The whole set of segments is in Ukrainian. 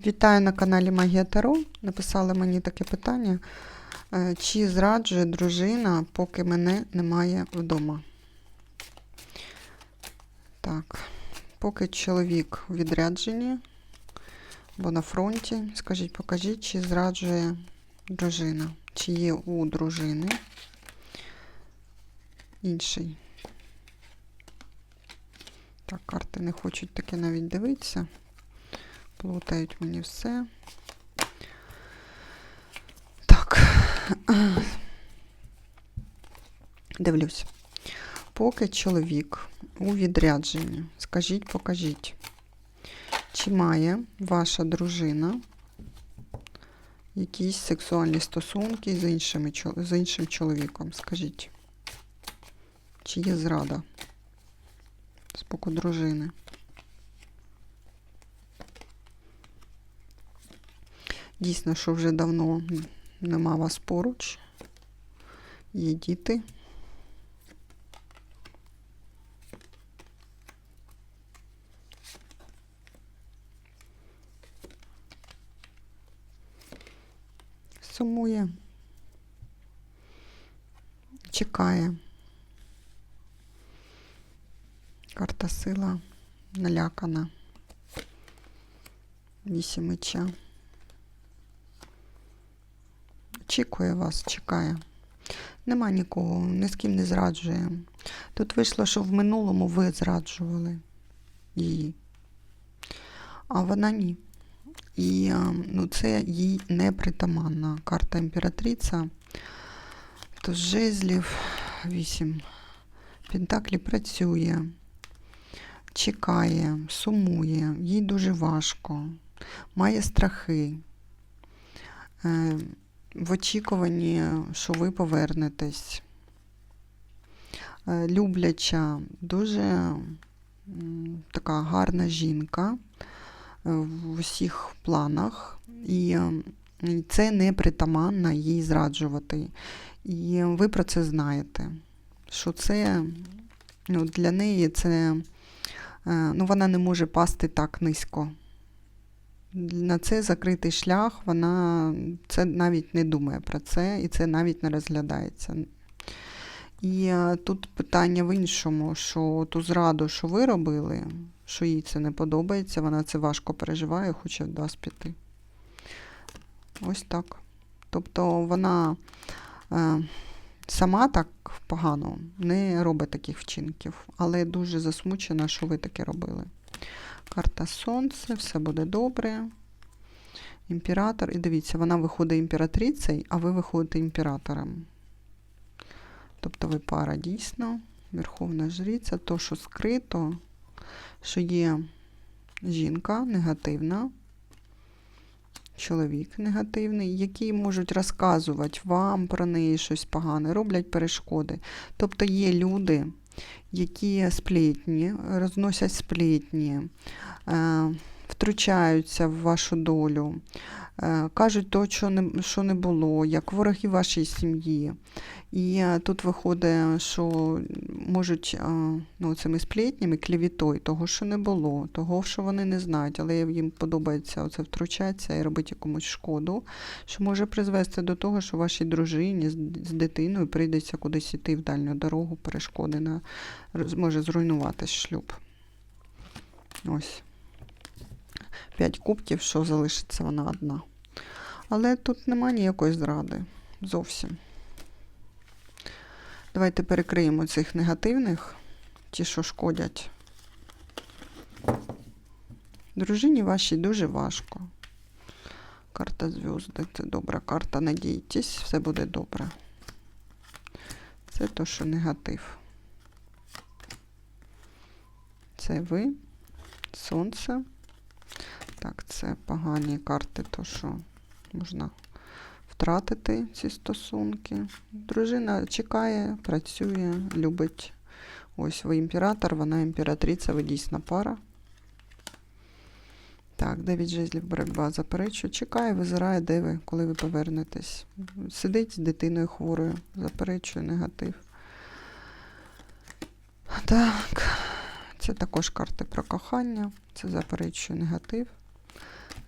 Вітаю на каналі Магія Таро. Написали мені таке питання. е, Чи зраджує дружина, поки мене немає вдома? Так, поки чоловік у відрядженні або на фронті, скажіть, покажіть, чи зраджує дружина, чи є у дружини інший. Так, карти не хочуть таке навіть дивитися. Плутають мені все. Так. Дивлюсь. Поки чоловік у відрядженні, скажіть, покажіть, чи має ваша дружина якісь сексуальні стосунки з, іншими, з іншим чоловіком? Скажіть, чи є зрада з боку дружини? Дійсно, що вже давно нема вас поруч. Є діти. Сумує. Чекає. Карта сила налякана. Вісім меча. Очікує вас, чекає. Нема нікого, ні з ким не зраджує. Тут вийшло, що в минулому ви зраджували її, а вона ні. І ну, це їй непритаманна карта імператриця. То з жезлів 8. Пентаклі працює, чекає, сумує, їй дуже важко, має страхи. В очікуванні, що ви повернетесь. Е, Любляча, дуже така гарна жінка е, в усіх планах, і це не притаманно їй зраджувати. І ви про це знаєте, що це ну, для неї це е, ну, вона не може пасти так низько на це закритий шлях, вона це навіть не думає про це, і це навіть не розглядається. І е, тут питання в іншому, що ту зраду, що ви робили, що їй це не подобається, вона це важко переживає, хоче від вас піти. Ось так. Тобто вона е, сама так погано не робить таких вчинків, але дуже засмучена, що ви таке робили. Карта Сонце, все буде добре. Імператор. І дивіться, вона виходить імператрицею, а ви виходите імператором. Тобто ви пара дійсно, Верховна Жриця, то, що скрито, що є жінка негативна, чоловік негативний, які можуть розказувати вам про неї щось погане, роблять перешкоди. Тобто є люди, які сплетні, розносять сплетні, е, втручаються в вашу долю, е, кажуть то, що не, що не було, як вороги вашої сім'ї. І е, тут виходить, що можуть е, ну, цими сплетнями, клівітою, того, що не було, того, що вони не знають, але їм подобається оце втручатися і робити якомусь шкоду, що може призвести до того, що вашій дружині з дитиною прийдеться кудись іти в дальню дорогу, перешкоди на може зруйнувати шлюб. Ось. П'ять кубків, що залишиться вона одна. Але тут нема ніякої зради. Зовсім. Давайте перекриємо цих негативних, ті, що шкодять. Дружині вашій дуже важко. Карта зв'язки це добра карта. Надійтесь, все буде добре. Це то, що негатив. Це ви, сонце. Так, це погані карти, то що можна втратити ці стосунки. Дружина чекає, працює, любить. Ось ви імператор, вона імператриця, ви дійсна пара. Так, дев'ять жезлів боротьба заперечує. Чекає, визирає, де ви, коли ви повернетесь. Сидить з дитиною хворою, заперечує негатив. Так, це також карти про кохання, це заперечує негатив.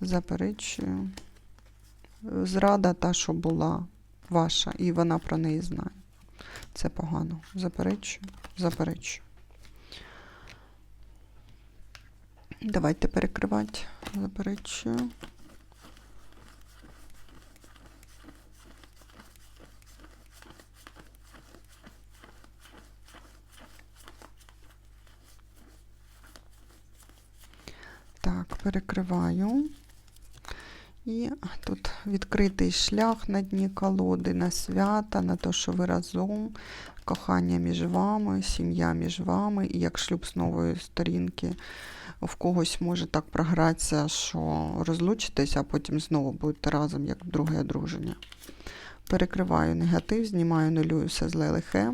Заперечую. Зрада та, що була ваша, і вона про неї знає. Це погано. Заперечую, заперечую. Давайте перекривати. Заперечую. Так, перекриваю. І тут відкритий шлях на дні колоди, на свята, на те, що ви разом, кохання між вами, сім'я між вами. І як шлюб з нової сторінки в когось може так програтися, що розлучитесь, а потім знову будете разом, як друге одруження. Перекриваю негатив, знімаю нулюю все зле лихе.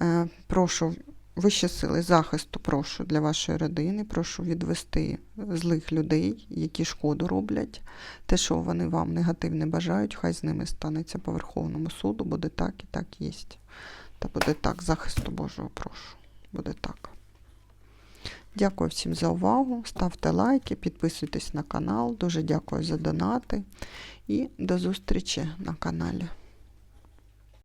Е, прошу вищі сили захисту, прошу для вашої родини, прошу відвести злих людей, які шкоду роблять. Те, що вони вам негативне бажають, хай з ними станеться по Верховному суду, буде так і так єсть. Та буде так, захисту Божого прошу. Буде так. Дякую всім за увагу. Ставте лайки, підписуйтесь на канал. Дуже дякую за донати. І до зустрічі на каналі.